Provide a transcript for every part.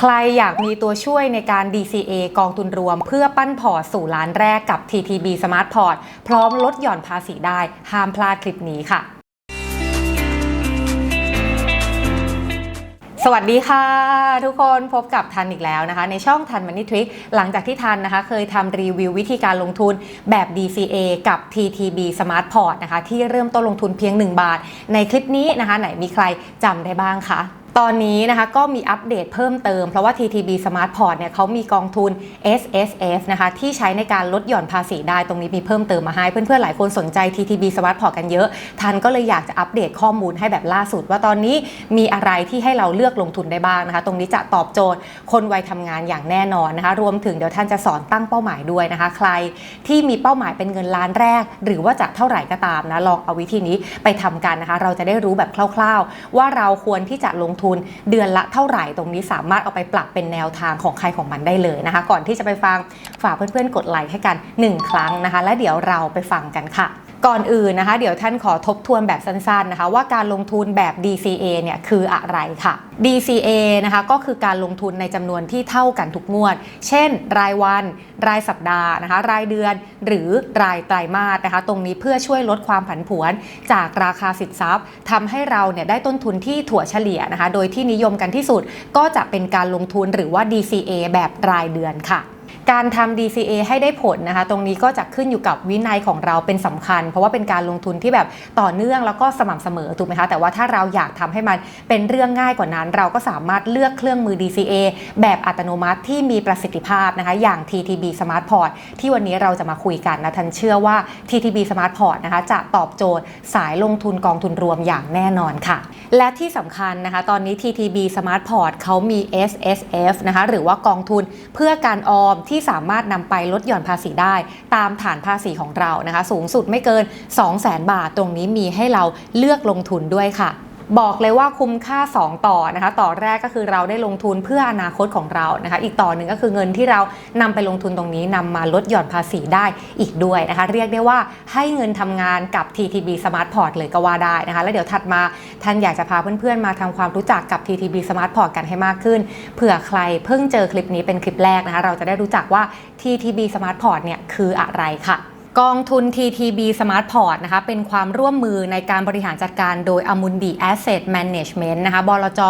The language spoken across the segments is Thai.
ใครอยากมีตัวช่วยในการ DCA กองทุนรวม เพื่อปั้นพอร์ตสู่ล้านแรกกับ TTB Smart Port พร้อมลดหย่อนภาษีได้ ห้ามพลาดคลิปนี้ค่ะ สวัสดีค่ะ ทุกคนพบกับทันอีกแล้วนะคะ ในช่องทันมันนี่ทริคหลังจากที่ทันนะคะ เคยทำรีวิววิธีการลงทุนแบบ DCA กับ TTB Smart Port นะคะ ที่เริ่มต้นลงทุนเพียง 1 บาท ในคลิปนี้นะคะ ไหนมีใครจำได้บ้างคะ ตอนนี้นะคะก็มีอัปเดตเพิ่มเติม เพราะว่า TTB Smart Port เนี่ยเขามีกองทุน S S F นะคะที่ใช้ในการลดหย่อนภาษีได้ตรงนี้มีเพิ่มเติมมาให้ เพื่อนๆ หลายคนสนใจ TTB Smart Port กันเยอะทันก็เลยอยากจะอัปเดตข้อมูลให้แบบล่าสุด ว่าตอนนี้มีอะไรที่ให้เราเลือกลงทุนได้บ้างนะคะ ตรงนี้จะตอบโจทย์คนวัยทำงานอย่างแน่นอนนะคะ รวมถึงเดี๋ยวท่านจะสอนตั้งเป้าหมายด้วยนะคะ ใครที่มีเป้าหมายเป็นเงินล้านแรก หรือว่าจะเท่าไหร่ก็ตามนะลองเอาวิธีนี้ไปทำกันนะคะ เราจะได้รู้แบบคร่าว ๆ ว่าเราควรที่จะลงทุนเดือนละเท่าไหร่ตรงนี้สามารถเอาไปปรับเป็นแนวทางของใครของมันได้เลยนะคะ ก่อนที่จะไปฟังฝากเพื่อนๆกดไลค์ให้กัน 1 ครั้งนะคะ และเดี๋ยวเราไปฟังกันค่ะ ก่อนอื่นนะคะ เดี๋ยวท่านขอทบทวนแบบสั้นๆนะคะ ว่าการลงทุนแบบ DCA เนี่ยคืออะไรค่ะ DCA นะคะก็คือการลงทุนในจำนวนที่เท่ากันทุกงวด เช่น รายวัน รายสัปดาห์นะคะ รายเดือนหรือรายไตรมาสนะคะ ตรงนี้เพื่อช่วยลดความผันผวนจากราคาสินทรัพย์ทำให้เราเนี่ยได้ต้นทุนที่ถั่วเฉลี่ยนะคะ โดยที่นิยมกันที่สุดก็จะเป็นการลงทุนหรือว่า DCA แบบรายเดือนค่ะ การทำ DCA ให้ได้ผลนะคะ ตรงนี้ก็จะขึ้นอยู่กับวินัยของเราเป็นสำคัญ เพราะว่าเป็นการลงทุนที่แบบต่อเนื่องแล้วก็สม่ำเสมอถูกไหมคะแต่ว่าถ้าเราอยากทำให้มันเป็นเรื่องง่ายกว่านั้น เราก็สามารถเลือกเครื่องมือ DCA แบบอัตโนมัติที่มีประสิทธิภาพนะคะ อย่าง TTB Smart Port ที่วันนี้เราจะมาคุยกันนะทันเชื่อว่า TTB Smart Port นะคะจะตอบโจทย์สายลงทุนกองทุนรวมอย่างแน่นอนค่ะ และที่สำคัญนะคะ ตอนนี้ TTB Smart Port เขามี S S F นะคะหรือว่ากองทุนเพื่อการออมที่สามารถนำไปลดหย่อนภาษีได้ ตามฐานภาษีของเรานะคะ สูงสุดไม่เกิน 200,000 บาท ตรงนี้มีให้เราเลือกลงทุนด้วยค่ะ บอกเลยว่าคุ้มค่า 2 ต่อนะคะ ต่อแรกก็คือเราได้ลงทุนเพื่ออนาคตของเรานะคะ อีกต่อหนึ่งก็คือเงินที่เรานำไปลงทุนตรงนี้นำมาลดหย่อนภาษีได้อีกด้วยนะคะ เรียกได้ว่าให้เงินทำงานกับ TTB Smart Port เลยก็ว่าได้นะคะ แล้วเดี๋ยวถัดมาท่านอยากจะพาเพื่อนๆมาทำความรู้จักกับ TTB Smart Port กันให้มากขึ้นเผื่อใครเพิ่งเจอคลิปนี้เป็นคลิปแรกนะคะ เราจะได้รู้จักว่า TTB Smart Port เนี่ยคืออะไรค่ะ กองทุน TTB Smart Port นะคะเป็นความร่วมมือในการบริหารจัดการโดย Amundi Asset Management นะคะบลจ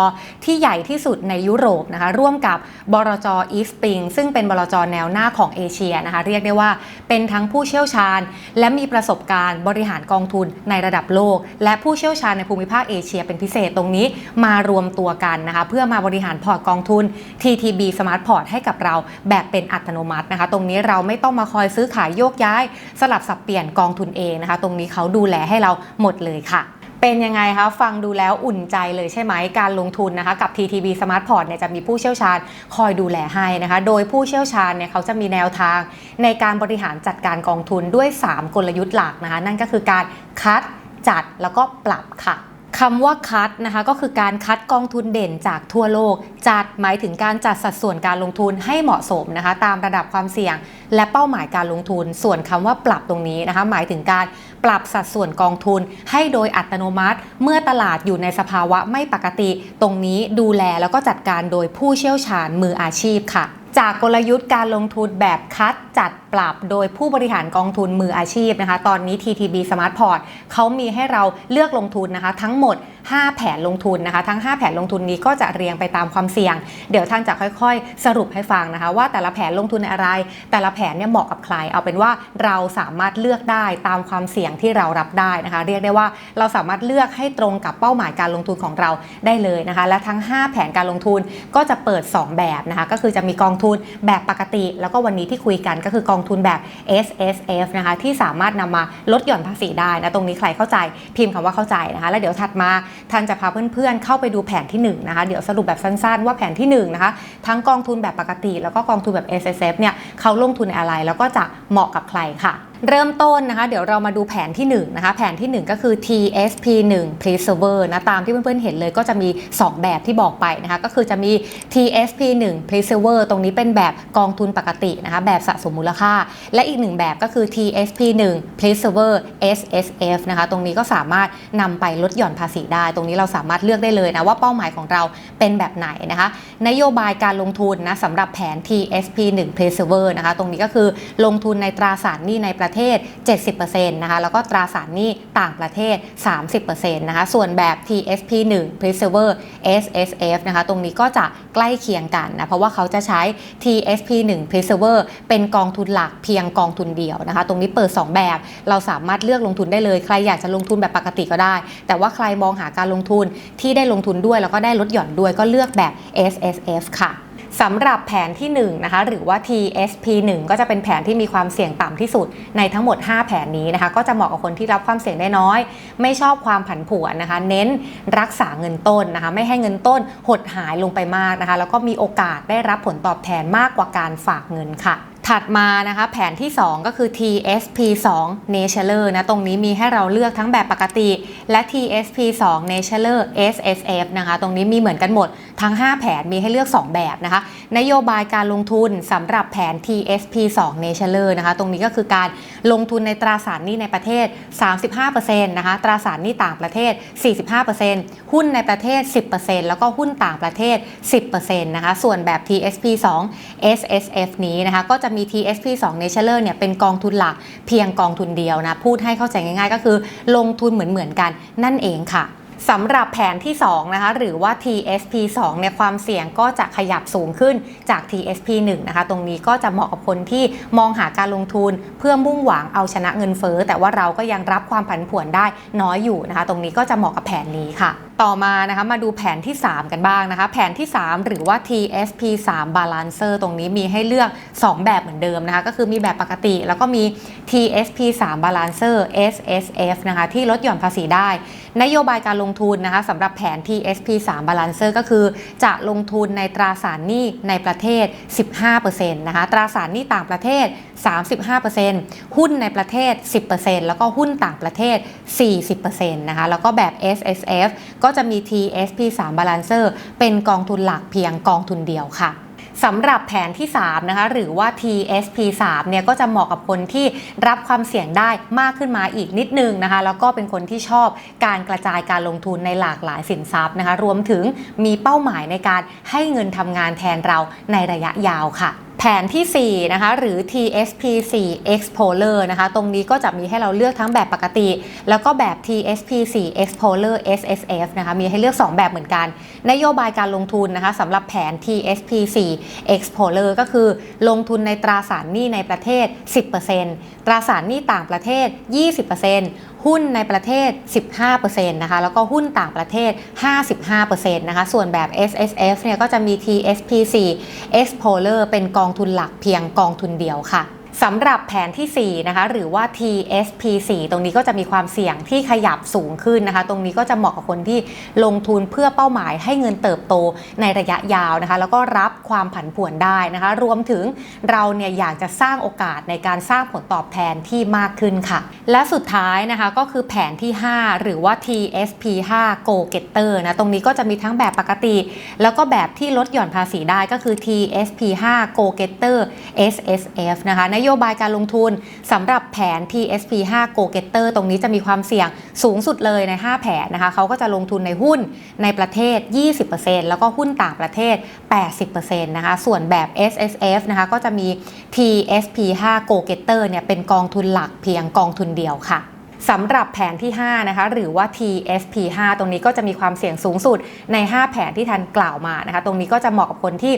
ที่ใหญ่ที่สุดในยุโรปนะคะร่วมกับบลจ East Spring ซึ่งเป็นบลจแนวหน้าของเอเชียนะคะเรียกได้ว่าเป็นทั้งผู้เชี่ยวชาญ และมีประสบการณ์บริหารกองทุนในระดับโลก และผู้เชี่ยวชาญในภูมิภาคเอเชีย เป็นพิเศษตรงนี้มารวมตัวกันนะคะเพื่อมาบริหารพอร์ตกองทุน TTB Smart Port ให้กับเราแบบเป็นอัตโนมัตินะคะตรงนี้เราไม่ต้องมาคอยซื้อขายโยกย้ายสลับสับเปลี่ยนกองทุนเองนะคะ ตรงนี้เขาดูแลให้เราหมดเลยค่ะเป็นยังไงคะฟังดูแล้วอุ่นใจเลยใช่ไหมการลงทุนนะคะ กับ TTB Smart Port เนี่ยจะมีผู้เชี่ยวชาญคอยดูแลให้นะคะ โดยผู้เชี่ยวชาญเนี่ยเขาจะมีแนวทางในการบริหารจัดการกองทุนด้วย 3 กลยุทธ์หลักนะคะ นั่นก็คือการคัดจัดแล้วก็ปรับค่ะ คำว่าคัดนะคะก็คือการคัดกองทุนเด่นจากทั่วโลก จัดหมายถึงการจัดสัดส่วนการลงทุนให้เหมาะสมนะคะ ตามระดับความเสี่ยง และเป้าหมายการลงทุน ส่วนคำว่าปรับตรงนี้นะคะ หมายถึงการปรับสัดส่วนกองทุน ให้โดยอัตโนมัติ เมื่อตลาดอยู่ในสภาวะไม่ปกติ ตรงนี้ดูแลแล้วก็จัดการโดยผู้เชี่ยวชาญมืออาชีพค่ะ จากกลยุทธ์การลงทุนแบบคัดจัด ปรับโดยผู้บริหารกองทุนมืออาชีพนะคะ ตอนนี้ TTB Smart Port เขามีให้เราเลือกลงทุนนะคะ ทั้งหมด 5 แผนลงทุนนะคะ ทั้ง 5 แผนลงทุนนี้ก็จะเรียงไปตามความเสี่ยง เดี๋ยวท่านจะค่อยๆ สรุปให้ฟังนะคะ ว่าแต่ละแผนลงทุนในอะไร แต่ละแผนเนี่ยเหมาะกับใคร เอาเป็นว่าเราสามารถเลือกได้ตามความเสี่ยงที่เรารับได้นะคะ เรียกได้ว่าเราสามารถเลือกให้ตรงกับเป้าหมายการลงทุนของเราได้เลยนะคะ และทั้ง 5 แผนการลงทุนก็จะเปิด 2 แบบนะคะ ก็คือจะมีกองทุนแบบปกติ แล้วก็วันนี้ที่คุยกันก็คือกองทุนแบบ S S F นะคะที่สามารถนำมาลดหย่อนภาษีได้นะตรงนี้ใครเข้าใจพิมพ์คำว่าเข้าใจนะคะแล้วเดี๋ยวถัดมาท่านจะพาเพื่อนๆเข้าไปดูแผนที่1นะคะเดี๋ยวสรุปแบบสั้นๆ ว่าแผนที่1นะคะทั้งกองทุนแบบปกติ แล้วก็กองทุนแบบ S S F เนี่ยเขาลงทุนอะไรแล้วก็จะเหมาะกับใครค่ะเริ่มต้นนะคะ เดี๋ยวเรามาดูแผนที่1นะคะแผนที่ 1 ก็คือ TSP 1 Preserver นะตามที่เพื่อนๆเห็นเลยก็จะมี 2 แบบที่บอกไปนะคะ ก็คือจะมี TSP 1 Preserver ตรงนี้เป็นแบบกองทุนปกตินะคะ แบบสะสมมูลค่า และอีกหนึ่งแบบก็คือ TSP 1 Preserver SSF นะคะ ตรงนี้ก็สามารถนำไปลดหย่อนภาษีได้ ตรงนี้เราสามารถเลือกได้เลยนะว่าเป้าหมายของเราเป็นแบบไหนนะคะ นโยบายการลงทุนนะสำหรับแผน TSP 1 Preserver นะคะ ตรงนี้ก็คือลงทุนในตราสารหนี้ในประประเทศ 70%นะคะแล้วก็ตราสารหนี้ต่างประเทศ 30%นะคะส่วนแบบ TSP 1 Preserver SSF นะคะตรงนี้ก็จะใกล้เคียงกันนะเพราะว่าเขาจะใช้ TSP 1 Preserver เป็นกองทุนหลักเพียงกองทุนเดียวนะคะตรงนี้เปิด 2 แบบ เราสามารถเลือกลงทุนได้เลย ใครอยากจะลงทุนแบบปกติก็ได้ แต่ว่าใครมองหาการลงทุนที่ได้ลงทุนด้วยแล้วก็ได้ลดหย่อนด้วยก็เลือกแบบ SSF ค่ะ สำหรับแผนที่1นะคะหรือว่า TSP 1ก็จะเป็นแผนที่มีความเสี่ยงต่ำที่สุดในทั้งหมด 5 แผนนี้นะคะ ก็จะเหมาะกับคนที่รับความเสี่ยงได้น้อย ไม่ชอบความผันผวนนะคะ เน้นรักษาเงินต้นนะคะ ไม่ให้เงินต้นหดหายลงไปมากนะคะ แล้วก็มีโอกาสได้รับผลตอบแทนมากกว่าการฝากเงินค่ะ ถัดมานะคะแผนที่ 2 ก็คือ TSP 2 Natural นะตรงนี้มีให้เราเลือกทั้งแบบปกติ และ TSP 2 Natural SSF นะคะตรงนี้มีเหมือนกันหมดทั้ง 5 แผนมีให้เลือก 2 แบบนะคะนโยบายการลงทุนสำหรับแผน TSP 2 Natural นะคะตรงนี้ก็คือการลงทุนในตราสารหนี้ในประเทศ 35%นะคะตราสารหนี้ต่างประเทศ 45%หุ้นในประเทศ 10%แล้วก็หุ้นต่างประเทศ 10%นะคะส่วนแบบ TSP 2 SSF นี้นะคะก็จะมี TSP 2 Natural เนี่ยเป็นกองทุนหลักเพียงกองทุนเดียวนะ พูดให้เข้าใจง่ายๆ ก็คือลงทุนเหมือนๆกันนั่นเองค่ะสำหรับแผนที่ 2 นะคะ หรือว่า TSP 2เนี่ยความเสี่ยงก็จะขยับสูงขึ้นจาก TSP 1 นะคะ ตรงนี้ก็จะเหมาะกับคนที่มองหาการลงทุนเพื่อมุ่งหวังเอาชนะเงินเฟ้อแต่ว่าเราก็ยังรับความผันผวนได้น้อยอยู่นะคะ ตรงนี้ก็จะเหมาะกับแผนนี้ค่ะ ต่อมานะคะมาดูแผนที่ 3 กันบ้างนะคะ แผนที่ 3 หรือว่า TSP 3 Balancer ตรงนี้มีให้เลือก 2 แบบเหมือนเดิมนะคะ ก็คือมีแบบปกติ แล้วก็มี TSP 3 Balancer SSF นะคะที่ลดหย่อนภาษีได้ นโยบายการลงทุนนะคะสำหรับแผน TSP 3 Balancer ก็คือ จะลงทุนในตราสารหนี้ในประเทศ 15%นะคะตราสารหนี้ต่างประเทศ 35%หุ้นในประเทศ 10%แล้วก็หุ้นต่างประเทศ 40%นะคะ แล้วก็แบบ SSF ก็จะมี TSP 3 Balancer เป็นกองทุนหลักเพียงกองทุนเดียวค่ะสำหรับแผนที่ 3 นะคะ หรือว่า TSP 3เนี่ยก็จะเหมาะกับคนที่รับความเสี่ยงได้มากขึ้นมาอีกนิดนึงนะคะ แล้วก็เป็นคนที่ชอบการกระจายการลงทุนในหลากหลายสินทรัพย์นะคะ รวมถึงมีเป้าหมายในการให้เงินทำงานแทนเราในระยะยาวค่ะ แผนที่ 4 นะคะ หรือ TSP 4 Explorer นะคะ ตรงนี้ก็จะมีให้เราเลือกทั้งแบบปกติ แล้วก็แบบ TSP 4 Explorer SSF นะคะ มีให้เลือก 2 แบบเหมือนกัน นโยบายการลงทุนนะคะสำหรับแผน TSP 4 Explorer ก็คือลงทุนในตราสารหนี้ในประเทศ 10%ตราสารหนี้ต่างประเทศ 20%หุ้นในประเทศ 15%นะคะ แล้วก็หุ้นต่างประเทศ 55%นะคะ ส่วนแบบ SSF เนี่ยก็จะมี TSP4 Explorer เป็นกององทุนหลักเพียงกองทุนเดียวค่ะ สำหรับแผนที่ 4 นะคะ หรือว่า TSP4 ตรงนี้ก็จะมีความเสี่ยงที่ขยับสูงขึ้นนะคะ ตรงนี้ก็จะเหมาะกับคนที่ลงทุนเพื่อเป้าหมายให้เงินเติบโตในระยะยาวนะคะ แล้วก็รับความผันผวนได้นะคะ รวมถึงเราเนี่ยอยากจะสร้างโอกาสในการสร้างผลตอบแทนที่มากขึ้นค่ะ และสุดท้ายนะคะก็คือแผนที่ 5 หรือว่า TSP5 Go Getter นะ ตรงนี้ก็จะมีทั้งแบบปกติ แล้วก็แบบที่ลดหย่อนภาษีได้ก็คือ TSP5 Go Getter SSF นะคะนโยโยบายการลงทุนสำหรับแผน TSP5 Go Getter ตรงนี้จะมีความเสี่ยงสูงสุดเลยใน 5 แผนนะคะเขาก็จะลงทุนในหุ้นในประเทศ 20%แล้วก็หุ้นต่างประเทศ 80%นะคะส่วนแบบ SSF นะคะก็จะมี TSP5 Go Getter เนี่ยเป็นกองทุนหลักเพียงกองทุนเดียวค่ะ สำหรับแผนที่ 5 นะคะ หรือว่า TSP5 ตรงนี้ก็จะมีความเสี่ยงสูงสุดใน 5 แผนที่ทันกล่าวมานะคะ ตรงนี้ก็จะเหมาะกับคนที่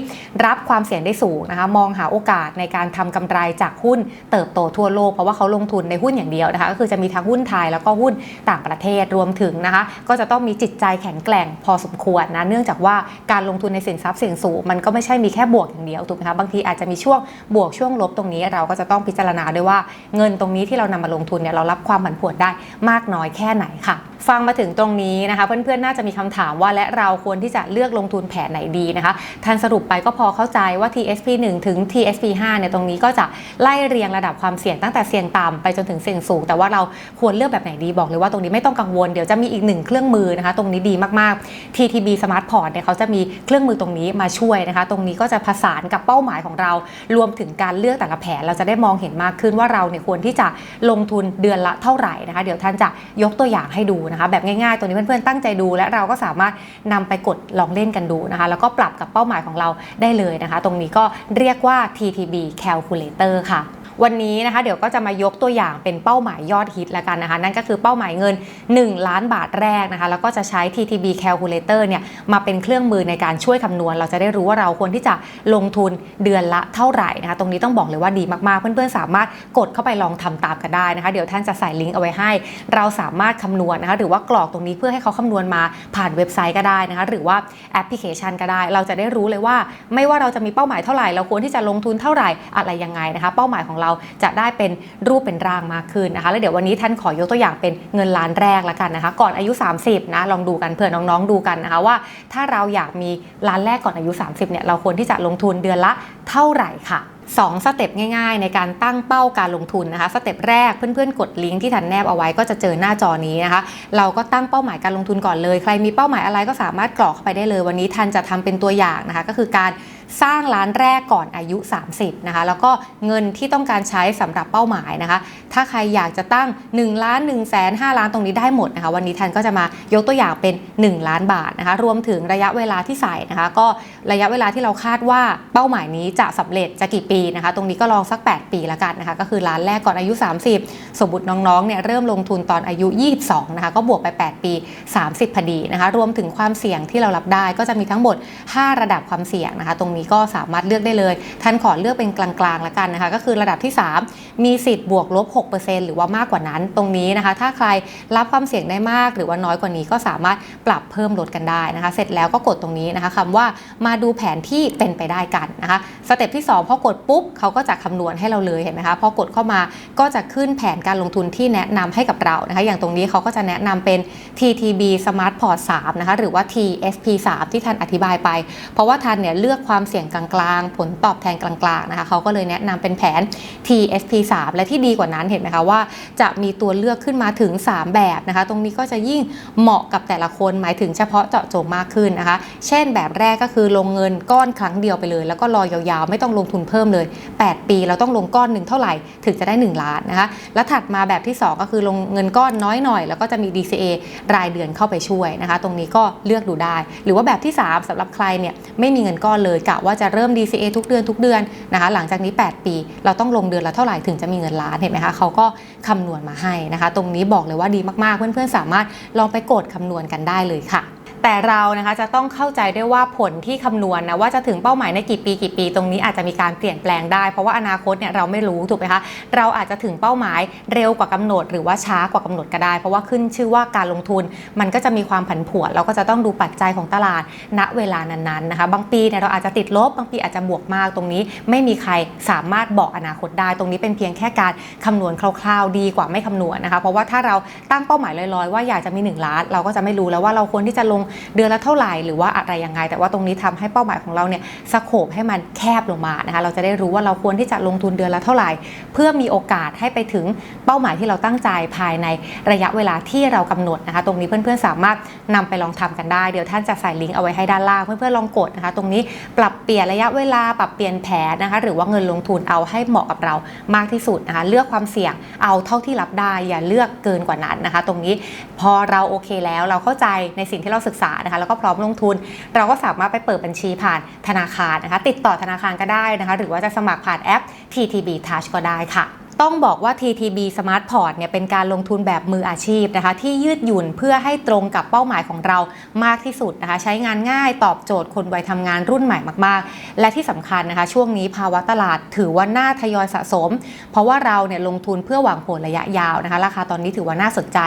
รับความเสี่ยงได้สูงนะคะ มองหาโอกาสในการทำกำไรจากหุ้นเติบโตทั่วโลก เพราะว่าเขาลงทุนในหุ้นอย่างเดียวนะคะ ก็คือจะมีทั้งหุ้นไทยแล้วก็หุ้นต่างประเทศรวมถึงนะคะ ก็จะต้องมีจิตใจแข็งแกร่งพอสมควรนะ เนื่องจากว่าการลงทุนในสินทรัพย์เสี่ยงสูง มันก็ไม่ใช่มีแค่บวกอย่างเดียวถูกไหมคะ บางทีอาจจะมีช่วงบวกช่วงลบตรงนี้ เราก็จะต้องพิจารณาด้วยว่าเงินตรงนี้ที่เรานำมาลงทุนเนี่ยเรารับความผันผวนได้มากน้อยแค่ไหนค่ะ ฟังมาถึงตรงนี้นะคะ เพื่อนๆ น่าจะมีคำถามว่าและเราควรที่จะเลือกลงทุนแผนไหนดีนะคะท่านสรุปไปก็พอเข้าใจว่า TSP 1 ถึง TSP 5เนี่ยตรงนี้ก็จะไล่เรียงระดับความเสี่ยงตั้งแต่เสี่ยงต่ำไปจนถึงเสี่ยงสูง แต่ว่าเราควรเลือกแบบไหนดีบอกเลยว่าตรงนี้ไม่ต้องกังวลเดี๋ยวจะมีอีกหนึ่งเครื่องมือนะคะ ตรงนี้ดีมากๆ TTB Smart Port เนี่ยเขาจะมีเครื่องมือตรงนี้มาช่วยนะคะ ตรงนี้ก็จะผสานกับเป้าหมายของเรา รวมถึงการเลือกแต่ละแผนเราจะได้มองเห็นมากขึ้นว่าเราเนี่ยควรที่จะลงทุนเดือนละเท่าไหร่นะคะ เดี๋ยวท่านจะยกตัวอย่างให้ดูนะคะแบบง่ายๆ ตัวนี้เพื่อนๆตั้งใจดู และเราก็สามารถนำไปกดลองเล่นกันดูนะคะ แล้วก็ปรับกับเป้าหมายของเราได้เลยนะคะ ตรงนี้ก็เรียกว่า TTB Calculator ค่ะ วันนี้นะคะเดี๋ยวก็จะมายกตัวอย่างเป็นเป้าหมายยอดฮิตแล้วกันนะคะ นั่นก็คือเป้าหมายเงิน 1 ล้านบาทแรกนะคะ แล้วก็จะใช้ TTB Calculator เนี่ยมาเป็นเครื่องมือในการช่วยคำนวณ เราจะได้รู้ว่าเราควรที่จะลงทุนเดือนละเท่าไหร่นะคะ ตรงนี้ต้องบอกเลยว่าดีมากๆ เพื่อนๆ สามารถกดเข้าไปลองทำตามกันได้นะคะ เดี๋ยวท่านจะใส่ลิงก์เอาไว้ให้ เราสามารถคำนวณนะคะ หรือว่ากรอกตรงนี้เพื่อให้เขาคำนวณมาผ่านเว็บไซต์ก็ได้นะคะ หรือว่าแอปพลิเคชันก็ได้ เราจะได้รู้เลยว่า ไม่ว่าเราจะมีเป้าหมายเท่าไหร่ เราควรที่จะลงทุนเท่าไหร่อะไรยังไงนะคะ เป้าหมายของเราจะได้เป็นรูปเป็นร่างมากขึ้นนะคะ แล้วเดี๋ยววันนี้ท่านขอยกตัวอย่างเป็นเงินล้านแรกละกันนะคะ ก่อนอายุ 30นะลองดูกันเผื่อน้องๆดูกันนะคะว่า ถ้าเราอยากมีล้านแรกก่อนอายุ 30เนี่ยเราควรที่จะลงทุนเดือนละเท่าไหร่ค่ะ2สเต็ปง่ายๆ ในการตั้งเป้าการลงทุนนะคะ สเต็ปแรกเพื่อนๆ กดลิงก์ที่ทันแนบเอาไว้ก็จะเจอหน้าจอนี้นะคะ เราก็ตั้งเป้าหมายการลงทุนก่อนเลย ใครมีเป้าหมายอะไรก็สามารถกรอกเข้าไปได้เลย วันนี้ทันจะทำเป็นตัวอย่างนะคะ ก็คือการ สร้างร้านแรกก่อนอายุ 30นะคะแล้วก็เงินที่ต้องการใช้สำหรับเป้าหมายนะคะถ้าใครอยากจะตั้ง1ล้าน1แสน5ล้านตรงนี้ได้หมดนะคะวันนี้ทันก็จะมายกตัวอย่างเป็น 1 ล้านบาทนะคะรวมถึงระยะเวลาที่ใส่นะคะก็ระยะเวลาที่เราคาดว่าเป้าหมายนี้จะสำเร็จจะกี่ปีนะคะตรงนี้ก็ลองสัก 8 ปีละกันนะคะก็คือล้านแรกก่อนอายุ 30 สมมติน้องๆเนี่ยเริ่มลงทุนตอนอายุ 22นะคะก็บวกไป 8 ปี 30พอดีนะคะรวมถึงความเสี่ยงที่เรารับได้ก็จะมีทั้งหมด 5 ระดับความเสี่ยงนะคะตรงนี้ก็สามารถเลือกได้เลยท่านขอเลือกเป็นกลางๆและกันนะคะก็คือระดับที่ 3 มีสิทธิ์บวกลบ 6%หรือว่ามากกว่านั้นตรงนี้นะคะ ถ้าใครรับความเสี่ยงได้มากหรือว่าน้อยกว่านี้ก็สามารถปรับเพิ่มลดกันได้นะคะ เสร็จแล้วก็กดตรงนี้นะคะคำว่ามาดูแผนที่เป็นไปได้กันนะคะสเต็ปที่ 2 พอกดปุ๊บเขาก็จะคำนวณให้เราเลยเห็นไหมคะพอกดเข้ามาก็จะขึ้นแผนการลงทุนที่แนะนำให้กับเรานะคะ อย่างตรงนี้เขาก็จะแนะนำเป็น TTB Smart Port 3นะคะหรือว่า TSP 3ที่ท่านอธิบายไป เพราะว่าท่านเนี่ยเลือกความเสี่ยงกลางๆ ผลตอบแทนกลางๆนะคะเขาก็เลยแนะนำเป็นแผน TSP 3และที่ดีกว่านั้นเห็นไหมคะว่าจะมีตัวเลือกขึ้นมาถึง 3 แบบนะคะ ตรงนี้ก็จะยิ่งเหมาะกับแต่ละคนหมายถึงเฉพาะเจาะจงมากขึ้นนะคะ เช่นแบบแรกก็คือลงเงินก้อนครั้งเดียวไปเลย แล้วก็รอยาวๆ ไม่ต้องลงทุนเพิ่มเลย 8 ปีเราต้องลงก้อนหนึ่งเท่าไหร่ถึงจะได้ 1 ล้านนะคะ แล้วถัดมาแบบที่ 2 ก็คือลงเงินก้อนน้อยหน่อย แล้วก็จะมี DCA รายเดือนเข้าไปช่วยนะคะ ตรงนี้ก็เลือกดูได้ หรือว่าแบบที่ 3สำหรับใครเนี่ยไม่มีเงินก้อนเลยกะว่าจะเริ่ม DCA ทุกเดือนทุกเดือนนะคะหลังจากนี้ 8 ปี เราต้องลงเดือนละเท่าไหร่ถึงจะมีเงินล้านเห็นไหมคะเขาก็คำนวณมาให้นะคะ ตรงนี้บอกเลยว่าดีมากๆ เพื่อนๆสามารถลองไปกดคำนวณกันได้เลยค่ะ แต่เรานะคะจะต้องเข้าใจด้วยว่าผลที่คำนวณนะว่าจะถึงเป้าหมายในกี่ปีกี่ปี ตรงนี้อาจจะมีการเปลี่ยนแปลงได้ เพราะว่าอนาคตเนี่ยเราไม่รู้ถูกไหมคะเราอาจจะถึงเป้าหมายเร็วกว่ากำหนด หรือว่าช้ากว่ากำหนดก็ได้ เพราะว่าขึ้นชื่อว่าการลงทุนมันก็จะมีความผันผวนเราก็จะต้องดูปัจจัยของตลาดณเวลานั้นๆนะคะบางปีเนี่ยเราอาจจะติดลบบางปีอาจจะบวกมากตรงนี้ ไม่มีใครสามารถบอกอนาคตได้ ตรงนี้เป็นเพียงแค่การคำนวณคร่าวๆ ดีกว่าไม่คำนวณนะคะเพราะว่าถ้าเราตั้งเป้าหมายลอยๆ ว่าอยากจะมี 1 ล้าน เราก็จะไม่รู้แล้วว่าเราควรที่จะลงเดือนละเท่าไหร่หรือว่าอะไรยังไง แต่ว่าตรงนี้ทำให้เป้าหมายของเราเนี่ยสโคบให้มันแคบลงมานะคะเราจะได้รู้ว่าเราควรที่จะลงทุนเดือนละเท่าไหร่ เพื่อมีโอกาสให้ไปถึงเป้าหมายที่เราตั้งใจภายในระยะเวลาที่เรากำหนดนะคะ ตรงนี้เพื่อนๆสามารถนำไปลองทำกันได้เดี๋ยวท่านจะใส่ลิงก์เอาไว้ให้ด้านล่างเพื่อนๆลองกดนะคะ ตรงนี้ปรับเปลี่ยนระยะเวลาปรับเปลี่ยนแผนนะคะ หรือว่าเงินลงทุนเอาให้เหมาะกับเรามากที่สุดนะคะ เลือกความเสี่ยงเอาเท่าที่รับได้ อย่าเลือกเกินกว่านั้นนะคะ ตรงนี้พอเราโอเคแล้วเราเข้าใจในสิ่งที่เราศึกษานะคะแล้วก็พร้อมลงทุน เราก็สามารถไปเปิดบัญชีผ่านธนาคารนะคะ ติดต่อธนาคารก็ได้นะคะ หรือว่าจะสมัครผ่านแอป TTB Touch ก็ได้ค่ะ ต้องบอกว่า TTB Smart Port เนี่ยเป็นการลงทุนแบบมืออาชีพนะคะที่ยืดหยุ่นเพื่อให้ตรงกับเป้าหมายของเรามากที่สุดนะคะ ใช้งานง่ายตอบโจทย์คนวัยทำงานรุ่นใหม่มากๆ และที่สำคัญนะคะ ช่วงนี้ภาวะตลาดถือว่าน่าทยอยสะสม เพราะว่าเราเนี่ยลงทุนเพื่อหวังผลระยะยาวนะคะ ราคาตอนนี้ถือว่าน่าสนใจ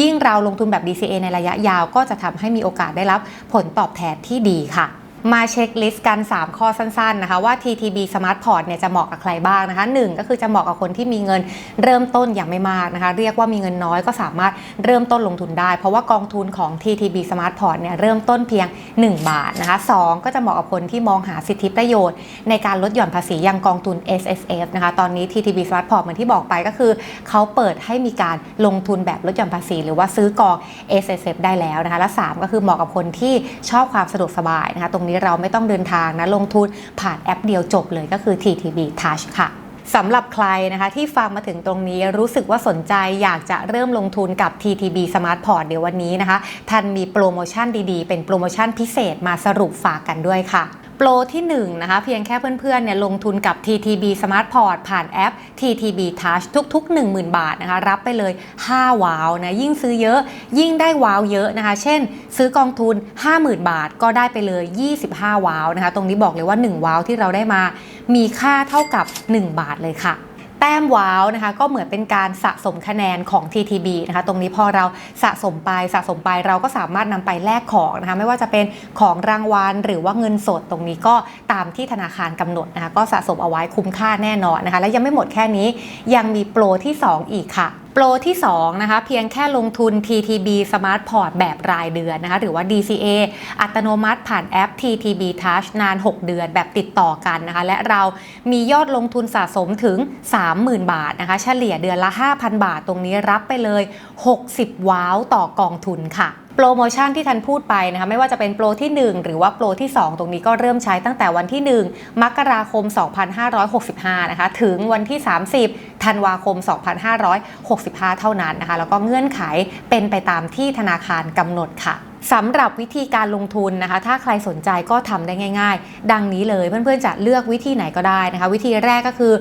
ยิ่งเราลงทุนแบบ DCA ในระยะยาว ก็จะทำให้มีโอกาสได้รับผลตอบแทนที่ดีค่ะ มาเช็คลิสต์กัน 3 ข้อสั้นๆนะคะว่า TTB Smart Port เนี่ยจะเหมาะกับใครบ้างนะคะหนึ่งก็คือจะเหมาะกับคนที่มีเงินเริ่มต้นอย่างไม่มากนะคะ เรียกว่ามีเงินน้อยก็สามารถเริ่มต้นลงทุนได้ เพราะว่ากองทุนของ TTB Smart Port เนี่ยเริ่มต้นเพียง 1 บาทนะคะสองก็จะเหมาะกับคนที่มองหาสิทธิประโยชน์ ในการลดหย่อนภาษียังกองทุน S S F นะคะตอนนี้ TTB Smart Port เหมือนที่บอกไปก็คือ เขาเปิดให้มีการลงทุนแบบลดหย่อนภาษี หรือว่าซื้อกอง S S F ได้แล้วนะคะและ 3 ก็คือเหมาะกับคนที่ชอบความสะดวกสบายนะคะตรงนี้เราไม่ต้องเดินทางนะลงทุนผ่านแอปเดียวจบเลยก็คือ TTB Touch ค่ะสำหรับใครนะคะที่ฟังมาถึงตรงนี้รู้สึกว่าสนใจอยากจะเริ่มลงทุนกับ TTB Smart Port เดี๋ยววันนี้นะคะท่านมีโปรโมชั่นดีๆ เป็นโปรโมชั่นพิเศษมาสรุปฝากกันด้วยค่ะ รที่1นะคะเพียงแค่เพื่อนๆเนี่ยลงทุนกับ TTB Smart Port ผ่านแอป TTB Touch ทุก ๆ 10,000 บาทนะคะรับไปเลย 5 ว้าวนะยิ่งซื้อเยอะ ยิ่งได้ว้าวเยอะนะคะ เช่น ซื้อกองทุน 50,000 บาทก็ได้ไปเลย 25 ว้าวนะคะ ตรงนี้บอกเลยว่า 1 ว้าวที่เราได้มา มีค่าเท่ากับ 1 บาทเลยค่ะ ต้มว้าวนะคะก็เหมือนเป็นการสะสมคะแนนของ TTB นะคะตรงนี้พอเราสะสมไปสะสมไปเราก็สามารถนำไปแลกของนะคะไม่ว่าจะเป็นของรางวัลหรือว่าเงินสดตรงนี้ก็ตามที่ธนาคารกำหนดนะคะก็สะสมเอาไว้คุ้มค่าแน่นอนนะคะและยังไม่หมดแค่นี้ยังมีโปรที่ 2 อีกค่ะ โปรที่ 2 นะคะ เพียงแค่ลงทุน TTB Smart Port แบบรายเดือนนะคะ หรือว่า DCA อัตโนมัติผ่านแอป TTB Touch นาน 6 เดือนแบบติดต่อกันนะคะ และเรามียอดลงทุนสะสมถึง 30,000 บาทนะคะ เฉลี่ยเดือนละ 5,000 บาทตรงนี้รับไปเลย 60 ว้าวต่อกองทุนค่ะโปรโมชั่นที่ทันพูดไปนะคะไม่ว่าจะเป็นโปรที่ 1 หรือว่าโปรที่ 2 ตรงนี้ก็เริ่มใช้ตั้งแต่วันที่ 1 มกราคม 2565 นะคะ ถึงวันที่ 30 ธันวาคม 2565 เท่านั้นนะคะ แล้วก็เงื่อนไขเป็นไปตามที่ธนาคารกำหนดค่ะ สำหรับวิธีการลงทุนนะคะ ถ้าใครสนใจก็ทำได้ง่าย ๆ ดังนี้เลยเพื่อนๆจะเลือกวิธีไหนก็ได้นะคะ วิธีแรกก็คือ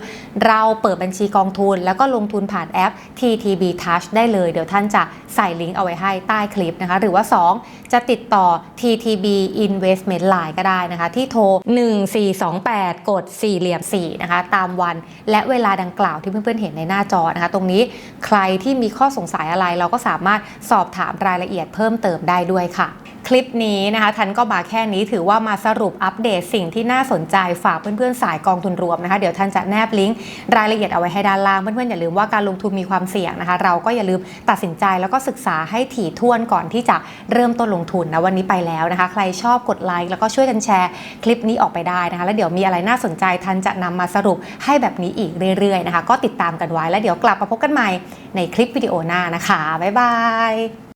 เราเปิดบัญชีกองทุน แล้วก็ลงทุนผ่านแอป TTB Touch ได้เลย เดี๋ยวท่านจะใส่ลิงก์เอาไว้ให้ใต้คลิปนะคะ หรือว่า 2 จะติดต่อ TTB Investment Line ก็ได้นะคะ ที่โทร 1428 กด4เหลี่ยม4นะคะตามวันและเวลาดังกล่าวที่เพื่อนๆเห็นในหน้าจอนะคะ ตรงนี้ใครที่มีข้อสงสัยอะไรเราก็สามารถสอบถามรายละเอียดเพิ่มเติมได้ด้วยค่ะ คลิปนี้นะคะทันก็มาแค่นี้ถือว่ามาสรุปอัปเดตสิ่งที่น่าสนใจฝากเพื่อนๆสายกองทุนรวมนะคะ เดี๋ยวทันจะแนบลิงก์รายละเอียดเอาไว้ให้ด้านล่างเพื่อนๆอย่าลืมว่าการลงทุนมีความเสี่ยงนะคะ เราก็อย่าลืมตัดสินใจแล้วก็ศึกษาให้ถี่ถ้วนก่อนที่จะเริ่มต้นลงทุนนะวันนี้ไปแล้วนะคะ ใครชอบกดไลค์แล้วก็ช่วยกันแชร์คลิปนี้ออกไปได้นะคะ แล้วเดี๋ยวมีอะไรน่าสนใจทันจะนำมาสรุปให้แบบนี้อีกเรื่อยๆนะคะ ก็ติดตามกันไว้แล้วเดี๋ยวกลับมาพบกันใหม่ในคลิปวิดีโอหน้านะคะบ๊ายบาย